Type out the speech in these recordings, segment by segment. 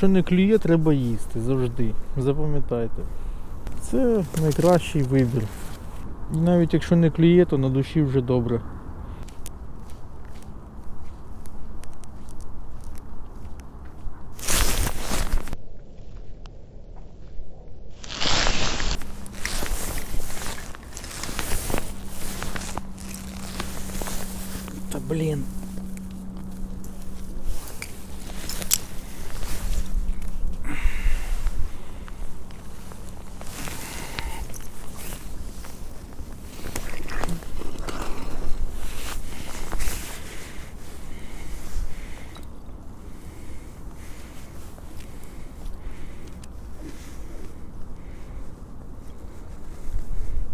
Якщо не клює, треба їсти завжди. Запам'ятайте. Це найкращий вибір. І навіть якщо не клює, то на душі вже добре. Та блін.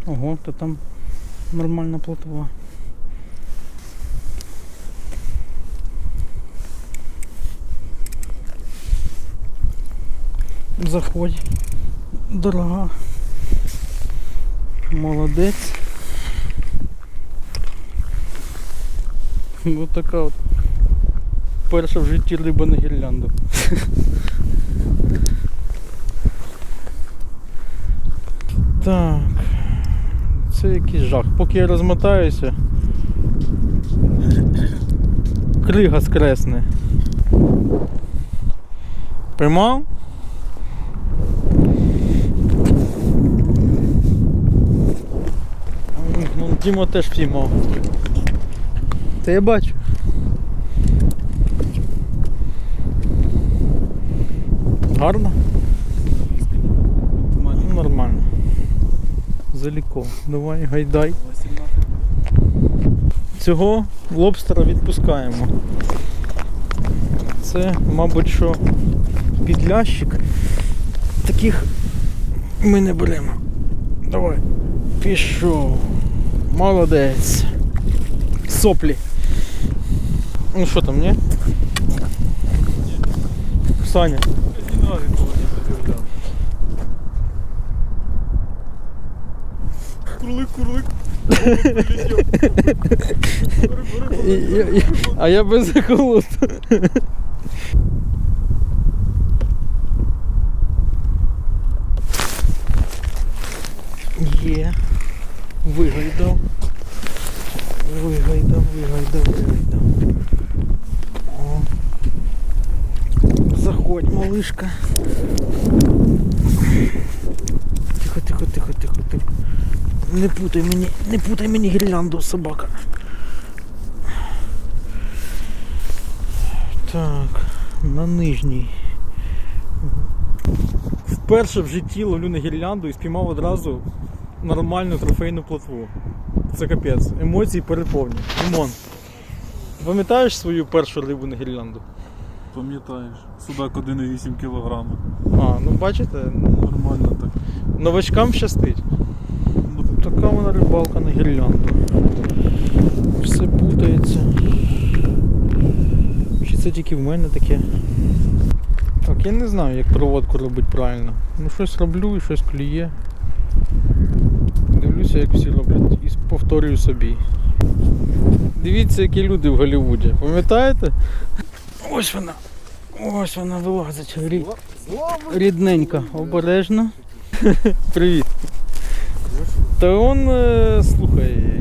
Ого, то там нормальна плотва. Заходь, дорога. Молодець. Ось така от перша в житті риба на гірлянду. Так. Це якийсь жах. Поки я розмотаюся. Крига скресне. Поймав? Ну, Діма теж піймав. Та я бачу. Гарно? Ну, нормально. Заліко. Давай, гайдай. Цього лобстера відпускаємо. Це, мабуть, що підлящик. Таких ми не беремо. Давай. Пішов. Молодець. Соплі. Ну що там, ні? Саня. Курлик, А я без холоду. Є. Вигайдав. Вигайдав, вигайдав, вигайдав. О. Заходь, малишка. Тихо, тихо, тихо, тихо, тихо. Не путай мені, не путай мені гірлянду, собака. Так, на нижній. Вперше в житті ловлю на гірлянду і спіймав одразу нормальну трофейну плотву. Це капець. Емоції переповні. Димон, пам'ятаєш свою першу рибу на гірлянду? Пам'ятаєш, судак 1,8 кг. А, ну бачите, Нормально так. новачкам щастить. Така вона рибалка на гірлянду. Все путається. Чи це тільки в мене таке? Так, я не знаю, як проводку робити правильно. Ну щось роблю і щось клює. Дивлюся, як всі роблять і повторюю собі. Дивіться, які люди в Голлівуді. Пам'ятаєте? Ось вона. Ось вона вилазить. Рідненька. Обережно. Привіт. Та он, е, слухай,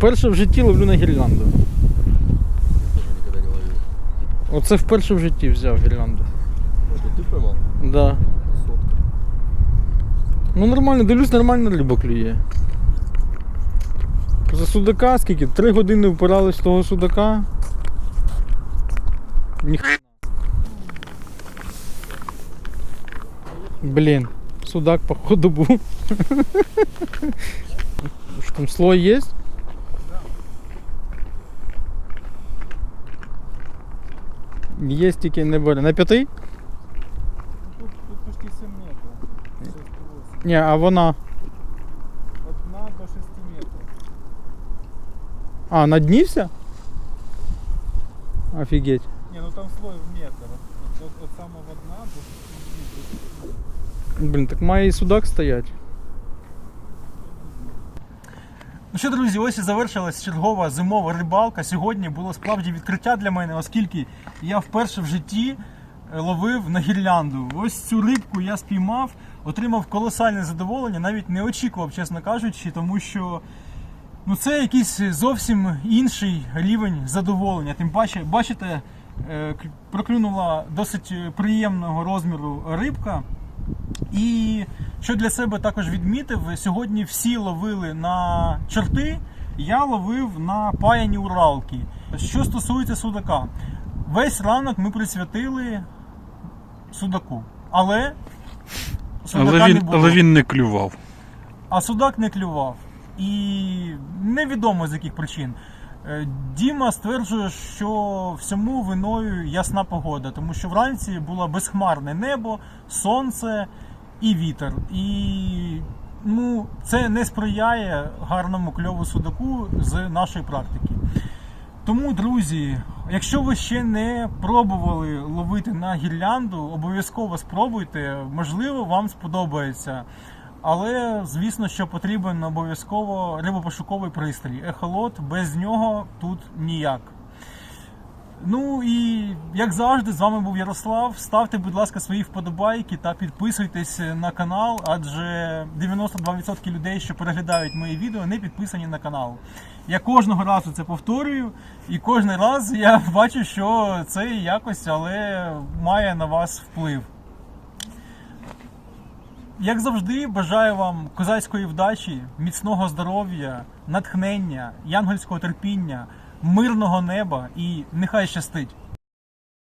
перше в житті ловлю на гірлянду. Оце вперше в житті взяв гірлянду. Это ты поймал? Да. Сотка. Ну нормально, дивлюсь, нормально риба клює. За судака скільки? Три години впирались в того судака. Ніхрена. Блін, судак походу був. Що там слой є? Є тільки не бере. На п'ятий? Тут, тут почти 7 метрів. 6,8. Ні, а вона. Одна до 6 метрів. А, на дні вся? Офігеть. Ні, ну там слой в метр. От, от, от самого дна до 6 метрів. Блін, так має і судак стоять. Ну що, друзі, ось і завершилась чергова зимова рибалка. Сьогодні було справді відкриття для мене, оскільки я вперше в житті е, ловив на гірлянду. Ось цю рибку я спіймав, отримав колосальне задоволення, навіть не очікував, чесно кажучи, тому що ну, це якийсь зовсім інший рівень задоволення. Тим паче, бачите, е, проклюнула досить приємного розміру рибка. І що для себе також відмітив, сьогодні всі ловили на чорти, я ловив на паяні уралки. Що стосується судака, весь ранок ми присвятили судаку. Але судака Але не він, було. але він не клював. А судак не клював. І невідомо з яких причин. Е, Діма стверджує, що всьому виною ясна погода, тому що вранці було безхмарне небо, сонце і вітер. І ну, це не сприяє гарному кльову судаку з нашої практики. Тому, друзі, якщо ви ще не пробували ловити на гірлянду, обов'язково спробуйте. Можливо, вам сподобається. Але звісно, що потрібен обов'язково рибопошуковий пристрій. Ехолот без нього тут ніяк. Ну і як завжди, з вами був Ярослав. Ставте, будь ласка, свої вподобайки та підписуйтесь на канал, адже 92% людей, що переглядають мої відео, не підписані на канал. Я кожного разу це повторюю, і кожен раз я бачу, що це якось, але має на вас вплив. Як завжди, бажаю вам козацької вдачі, міцного здоров'я, натхнення, янгольського терпіння, мирного неба і нехай щастить!